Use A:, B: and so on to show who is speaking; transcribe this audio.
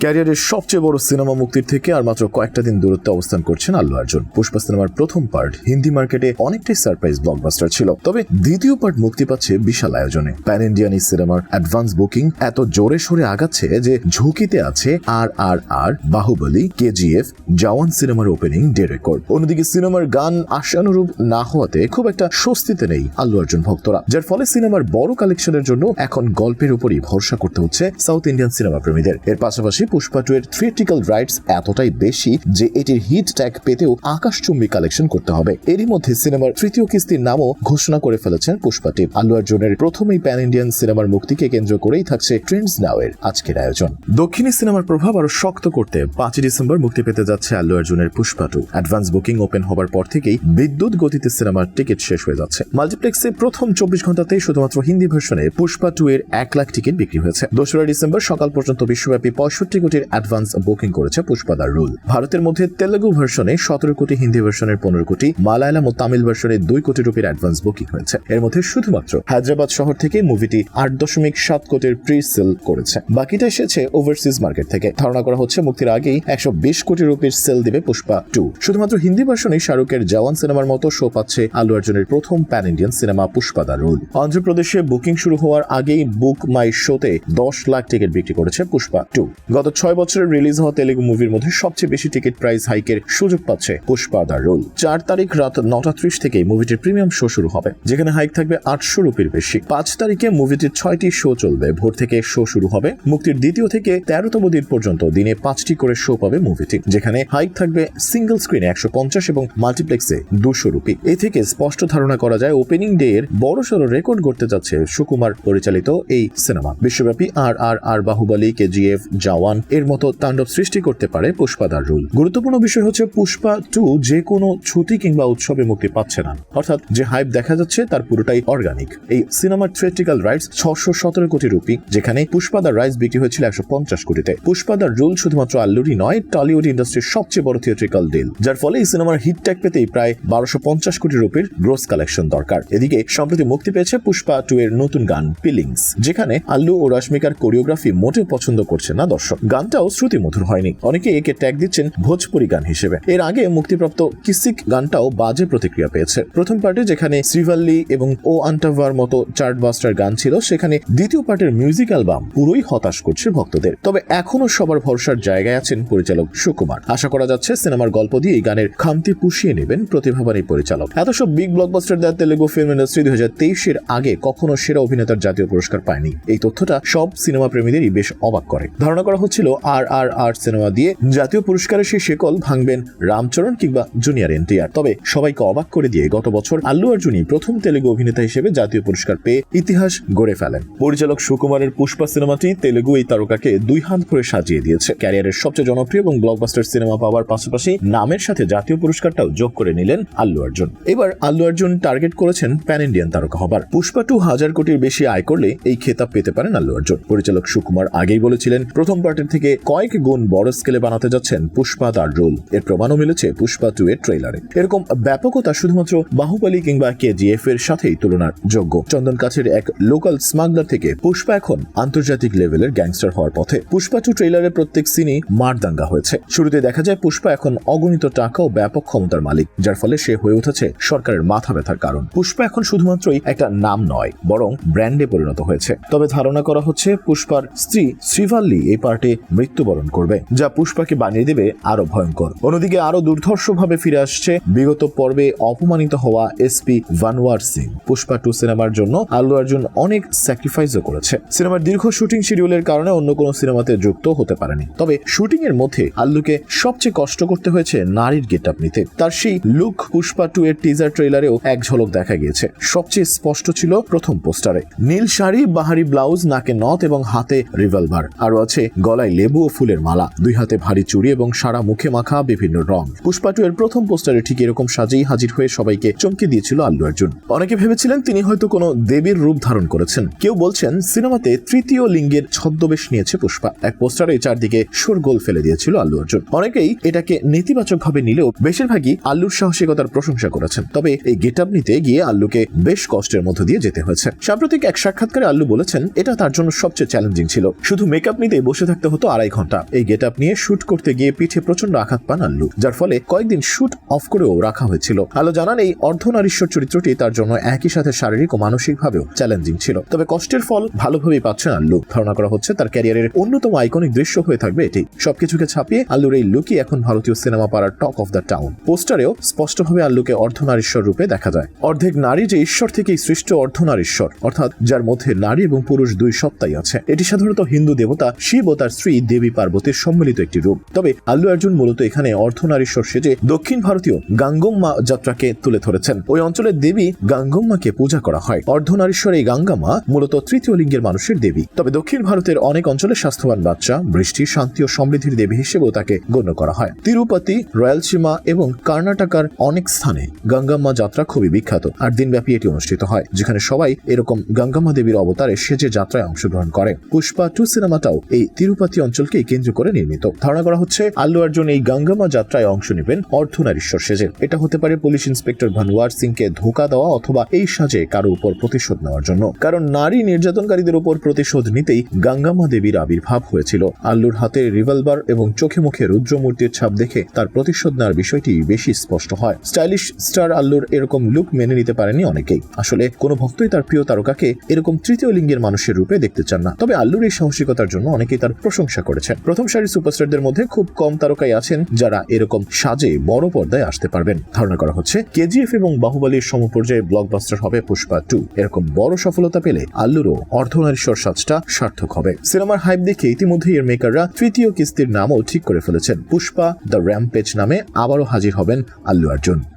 A: ক্যারিয়ারের সবচেয়ে বড় সিনেমা মুক্তির থেকে আর মাত্র কয়েকটা দিন দূরত্বে অবস্থান করছেন আল্লু অর্জুন। পুষ্পা সিনেমার প্রথম পার্ট হিন্দি মার্কেটে অনেকটাই সারপ্রাইজ ব্লকবাস্টার ছিল। তবে দ্বিতীয় পার্ট মুক্তি পাচ্ছে বিশাল আয়োজনে। প্যান ইন্ডিয়ান এই সিনেমার অ্যাডভান্স বুকিং এত জোরে সোরে আগাচ্ছে যে ঝুঁকিতে আছে আর আর আর বাহুবলী কেজিএফ জওয়ান সিনেমার ওপেনিং ডে রেকর্ড অন্যদিকে সিনেমার গান আশানুরূপ না হওয়াতে খুব একটা স্বস্তিতে নেই আল্লু অর্জুন ভক্তরা। যার ফলে সিনেমার বড় কালেকশনের জন্য এখন গল্পের উপরই ভরসা করতে হচ্ছে সাউথ ইন্ডিয়ান সিনেমা প্রেমীদের। এর পাশাপাশি পুষ্পা টু এর থিয়েট্রিক্যাল রাইটস এতটাই বেশি যে এটির হিট ট্যাগ পেতেও আকাশচুম্বী কালেকশন করতে হবে। এরই মধ্যে সিনেমার তৃতীয় কিস্তির নামও ঘোষণা করে ফেলেছেন পুষ্পা টিম আল্লু অর্জুনের প্রথমেই প্যান ইন্ডিয়ান সিনেমার মুক্তিকে কেন্দ্র করেই থাকছে ট্রেন্ডস নাও এর আজকের আয়োজন। দক্ষিণী সিনেমার প্রভাব আরও শক্ত করতে পাঁচই ডিসেম্বর মুক্তি পেতে যাচ্ছে আল্লু অর্জুনের Pushpa two. Advance booking open হবার পর থেকেই বিদ্যুৎ গতিতে সিনেমার টিকিট শেষ হয়ে যাচ্ছে। মাল্টিপ্লেক্সে প্রথম চব্বিশ ঘন্টাতেই শুধুমাত্র হিন্দি ভার্সনে পুষ্পা টু এর এক লাখ টিকিট বিক্রি হয়েছে। দোসরা ডিসেম্বর সকাল পর্যন্ত বিশ্বব্যাপী পঁয়ষট্টি কোটির অ্যাডভান্স বুকিং করেছে পুষ্পাদার রুল। ভারতের মধ্যে তেলেগু ভার্সনে সতেরো কোটি, হিন্দি ভার্সনের পনেরো কোটি, মালায়ালাম ও তামিল ভার্সনে দুই কোটি রুপির অ্যাডভান্স বুকিং হয়েছে। এর মধ্যে শুধুমাত্র হায়দ্রাবাদ শহর থেকে মুভিটি আট দশমিক সাত কোটির প্রি সেল করেছে। বাকিটা এসেছে ওভারসিজ মার্কেট থেকে। ধারণা করা হচ্ছে মুক্তির আগেই একশো বিশ কোটি রুপির সেল দিবে পুষ্পা টু শুধুমাত্র হিন্দি ভার্সনে শাহরুখের জওয়ান সিনেমার মতো শো পাচ্ছে আলু অর্জুনের প্রথম pan Indian cinema Pushpa the rule. অন্ধ্রপ্রদেশে booking শুরু হওয়ার আগেই বুক মাই শোতে দশ লাখ টিকিট বিক্রি করেছে পুষ্পা টু গত ছয় বছরের রিলিজ হওয়া তেলেগু মুভির মধ্যে সবচেয়ে বেশি টিকিট প্রাইস হাইকের সুযোগ পাচ্ছে পুষ্পা দা রোল। চার তারিখ রাত নটা ত্রিশ থেকে মুভিটির প্রিমিয়াম শো শুরু হবে, যেখানে হাইক থাকবে আটশো রুপির বেশি। পাঁচ তারিখে মুভিটির ছয়টি শো চলবে, ভোর থেকে শো শুরু হবে, মুক্তির দ্বিতীয় থেকে তেরোতম দিন পর্যন্ত দিনে পাঁচটি করে শো পাবে মুভিটি, যেখানে হাইক থাকবে সিঙ্গেল স্ক্রিনে একশো পঞ্চাশ এবং মাল্টিপ্লেক্সে দুশো রুপি। এ থেকে স্পষ্ট ধারণা করা যায়, ওপেনিং ডে এর বড় সড়ো রেকর্ড করতে যাচ্ছে সুকুমার পরিচালিত এই সিনেমা। বিশ্বব্যাপী আর আর আর বাহুবলী, কেজিএফ, জওয়ান এর মতো তাণ্ডব সৃষ্টি করতে পারে পুষ্পাদার রুল। গুরুত্বপূর্ণ বিষয় হচ্ছে পুষ্পা টু যে কোনো ছুটি কিংবা উৎসবে মুক্তি পাচ্ছে না। অর্থাৎ যে হাইপ দেখা যাচ্ছে তার পুরোটাই অর্গানিক। এই সিনেমার থিয়েট্রিক্যাল রাইটস ছশো সতেরো কোটি রুপি যেখানে পুষ্পাদার রাইস বিক্রি হয়েছিল একশো পঞ্চাশ কোটিতে। পুষ্পাদার রুল শুধুমাত্র আল্লুরই নয়, টলিউড ইন্ডাস্ট্রির সবচেয়ে বড় থিয়েট্রিক্যাল ডিল। যার ফলে এই সিনেমার হিট ট্যাগ পেতেই প্রায় বারোশো পঞ্চাশ কোটি রুপির গ্রোস কালেকশন দরকার। এদিকে, সম্প্রতি মুক্তি পেয়েছে পুষ্পা টু এর নতুন গান পিলিংস যেখানে আল্লু ও রশ্মিকার কোরিওগ্রাফি মোটেও পছন্দ করছে না দর্শক গানটাও শ্রুতি মধুর হয়নি। অনেকে একে ট্যাগ দিচ্ছেন ভোজপুরি গান হিসেবে। এর আগে মুক্তিপ্রাপ্ত কিসিক গানটাও বাজে প্রতিক্রিয়া পেয়েছে। প্রথম পার্টে যেখানে শ্রীভাল্লি এবং ও আন্টাভার মতো চার্ট বাস্টার গান ছিল, সেখানে দ্বিতীয় পার্টের মিউজিক অ্যালবাম পুরোই হতাশ করছে ভক্তদের। তবে এখনও সবার ভরসার জায়গায় আছেন পরিচালক সুকুমার। আশা করা যাচ্ছে সিনেমার গল্প দিয়ে এই গানের খামতি পুষিয়ে নেবেন প্রতিভাবান এই পরিচালক। এত সব বিগ ব্লকবাস্টার দেওয়া তেলেগু ফিল্ম ইন্ডাস্ট্রি দুই হাজার তেইশের আগে কখনো সেরা অভিনেতার জাতীয় পুরস্কার পায়নি। এই তথ্যটা সব সিনেমা প্রেমীদেরই বেশ অবাক করে। ধারণা করা হচ্ছিল আর আর আর সিনেমা দিয়ে জাতীয় পুরস্কারের সেই শেকল ভাঙবেন রামচরণ কিংবা জুনিয়র এনটিআর। তবে সবাইকে অবাক করে দিয়ে গত বছর আল্লু অর্জুনই প্রথম তেলেগু অভিনেতা হিসেবে জাতীয় পুরস্কার পেয়ে ইতিহাস গড়ে ফেলেন। পরিচালক সুকুমারের পুষ্পা সিনেমাটি তেলেগু এই তারকাকে দুই হাত ভরে সাজিয়ে দিয়েছে। ক্যারিয়ারের সবচেয়ে জনপ্রিয় এবং ব্লকবাস্টার সিনেমা পাওয়ার পাশাপাশি নামের সাথে জাতীয় পুরস্কারটাও যোগ করে নিলেন আল্লু অর্জুন। এবার আল্লু অর্জুন টার্গেট করেছেন প্যান ইন্ডিয়ান তারকা হবার। পুষ্পা টু হাজার কোটির বেশি আয় করলে এই খেতাব পেতে পারেন আল্লু অর্জুন। পরিচালক সুকুমার আগেই বলেছিলেন প্রথম পার্টের থেকে কয়েক গুণ বড় স্কেলে বানাতে যাচ্ছেন পুষ্পা তার রোল। এর প্রমাণও মিলেছে পুষ্পা টু এর ট্রেলারে এরকম ব্যাপকতা শুধুমাত্র বাহুবলী কিংবা কেজিএফ এর সাথেই তুলনার যোগ্য চন্দন কাছের এক লোকাল স্মাগলার থেকে পুষ্পা এখন আন্তর্জাতিক লেভেলের গ্যাংস্টার হওয়ার পথে। পুষ্পা টু ট্রেলারের প্রত্যেক সিনই মারদাঙ্গা হয়েছে। শুরুতে দেখা যায় পুষ্পা এখন অগণিত টাকা ও ব্যাপক ক্ষমতার মালিক, যার ফলে সে হয়ে উঠেছে সরকারের মাথা ব্যথার কারণ। পুষ্পা এখন শুধুমাত্রই একটা নাম নয়, বরং ব্র্যান্ডে পরিণত হয়েছে। তবে ধারণা করা হচ্ছে পুষ্পার স্ত্রী শ্রীভাল্লি এই পার্টে মৃত্যুবরণ করবে, যা পুষ্পাকে বানিয়ে দেবে আরও ভয়ঙ্কর। অন্যদিকে আরও দুর্ধর্ষভাবে ফিরে আসছে বিগত পর্বে অপমানিত হওয়া এসপি ভানওয়ার সিং। পুষ্পা টু সিনেমার জন্য আল্লু অর্জুন অনেক স্যাক্রিফাইসও করেছে। সিনেমার দীর্ঘ শুটিং শিডিউলের কারণে অন্য কোনো সিনেমাতে যুক্ত হতে পারেনি। তবে শুটিং এর মধ্যে আল্লুকে সবচেয়ে কষ্ট করতে হয়েছে নারীর গেট আপ নিতে। তার সেই লুক পুষ্পা টু এর টিজার ট্রেলারেও এক ঝলক দেখা গিয়েছে। সবচেয়ে স্পষ্ট ছিল প্রথম পোস্টারে। নীল শাড়ি, বাহারি ব্লাউজ, নাকে নথ এবং হাতে রিভলভার আরও আছে গলায় লেবু ও ফুলের মালা, দুই হাতে ভারী চুড়ি এবং সারা মুখে মাখা বিভিন্ন রং। পুষ্পা টু এর প্রথম পোস্টারে ঠিক এরকম সাজেই হাজির হয়ে সবাইকে চমকে দিয়েছিল আল্লু অর্জুন। অনেকে ভেবেছিলেন তিনি হয়তো কোনো দেবীর রূপ ধারণ করেছেন। কেউ বলছেন সিনেমাতে তৃতীয় লিঙ্গের ছদ্মবেশ নিয়েছে পুষ্পা। এক পোস্টারে চারদিকে শোরগোল ফেলে দিয়েছিল আল্লু অর্জুন। অনেকেই এটাকে নেতিবাচক ভাবে নিলেও বেশিরভাগই আল্লুর সাহসিকতার প্রশংসা করেছেন। তবে এই গেট আপ নিতে গিয়ে আল্লুকে বেশ কষ্টের মধ্য দিয়ে যেতে হয়েছে। সাম্প্রতিক এক সাক্ষাৎকারে আল্লু বলেছেন, এটা তার জন্য সবচেয়ে চ্যালেঞ্জিং ছিল। শুধু মেকআপ নিতে বসে থাকতে লাগতে হতো আড়াই ঘণ্টা। এই গেট আপ নিয়ে শুট করতে গিয়ে পিঠে প্রচণ্ড আঘাত পান আল্লু, যার ফলে কয়েকদিন শুট অফ করেও রাখা হয়েছিল। আলো জানান, এই অর্ধনারীশ্বর চরিত্রটি তার জন্য একই সাথে শারীরিক ও মানসিকভাবেও চ্যালেঞ্জিং ছিল। তবে কষ্টের ফল ভালোভাবেই পাচ্ছেন আল্লু। ধারণা করা হচ্ছে, তার ক্যারিয়ারের অন্যতম আইকনিক দৃশ্য হয়ে থাকবে এটি। সবকিছুকে ছাপিয়ে আল্লুর এই লুকই এখন ভারতীয় সিনেমা পাড়ার টক অফ দ্য টাউন পোস্টারেও স্পষ্টভাবে আল্লুকে অর্ধনারীশ্বর রূপে দেখা যায়। অর্ধেক নারী যে ঈশ্বর থেকেই সৃষ্ট অর্ধনারীশ্বর, অর্থাৎ যার মধ্যে নারী এবং পুরুষ দুই সত্তাই আছে। এটি সাধারণত হিন্দু দেবতা, শিব ও তার স্ত্রী দেবী পার্বতীর সম্মিলিত একটি রূপ। তবে আল্লু অর্জুন মূলত এখানে অর্ধনারীশ্বর সেজে দক্ষিণ ভারতীয় গাঙ্গম্মা যাত্রাকে তুলে ধরেছেন। ওই অঞ্চলের দেবী গাঙ্গম্মাকে পূজা করা হয়। অর্ধনারীশ্বর এই গাঙ্গামা মূলত তৃতীয় লিঙ্গের মানুষের দেবী। তবে দক্ষিণ ভারতের অনেক অঞ্চলে স্বাস্থ্যবান বাচ্চা, বৃষ্টি, শান্তি ও সমৃদ্ধির দেবী হিসেবেও তাকে গণ্য করা হয়। তিরুপতি রয়্যালসীমা এবং কর্ণাটকার অনেক স্থানে গঙ্গাম্মা যাত্রা খুবই বিখ্যাত আট দিনব্যাপী এটি অনুষ্ঠিত হয়, যেখানে সবাই এরকম গঙ্গাম্মা দেবীর অবতারে সেজে যাত্রায় অংশগ্রহণ করে। পুষ্পা টু সিনেমাটাও এই তিরুপতি অঞ্চলকে কেন্দ্র করে নির্মিত। ধারণা করা হচ্ছে আল্লু অর্জুন এই গঙ্গামা যাত্রায় অংশ নেবেন অর্ধনারীশ্বর সেজে এটা হতে পারে পুলিশ ইন্সপেক্টর ভানুয়ার সিংকে ধোকা দেওয়া অথবা এই সাজে কারও উপর প্রতিশোধ নেওয়ার জন্য। কারণ নারী নির্যাতনকারীদের উপর প্রতিশোধ নিতেই গঙ্গামা দেবীর আবির্ভাব হয়েছিল। আল্লুর হাতে রিভলভার এবং চোখে মুখে রুদ্রমূর্তির ছাপ দেখে তার প্রতিশোধ নেওয়ার বিষয়টি বেশি স্পষ্ট হয়। স্টাইলিশ স্টার আল্লুর এরকম লুক মেনে নিতে পারেনি অনেকেই। আসলে কোনো ভক্তই তার প্রিয় তারকাকে এরকম তৃতীয় লিঙ্গের মানুষের রূপে দেখতে চান না। তবে আল্লুর এই সাহসিকতার জন্য অনেকেই তার প্রশংসা করেছেন। প্রথম সারির সুপারস্টারদের মধ্যে খুব কম তারকাই আছেন যারা এরকম সাজে বড় পর্দায় আসতে পারবেন। ধারণা করা হচ্ছে কেজিএফ এবং বাহুবলীর সমপর্যায়ে ব্লকবাস্টার হবে পুষ্পা টু। এরকম বড় সফলতা পেলে আল্লুরও অর্ধনারীশ্বর সাজটা সার্থক হবে। সিনেমার হাইপ দেখে ইতিমধ্যেই এর মেকাররা তৃতীয় কিস্তির নামও ঠিক করে ফেলেছেন। পুষ্পা দ্য র্যাম্পেজ নামে আবারও হাজির হবেন আল্লু অর্জুন।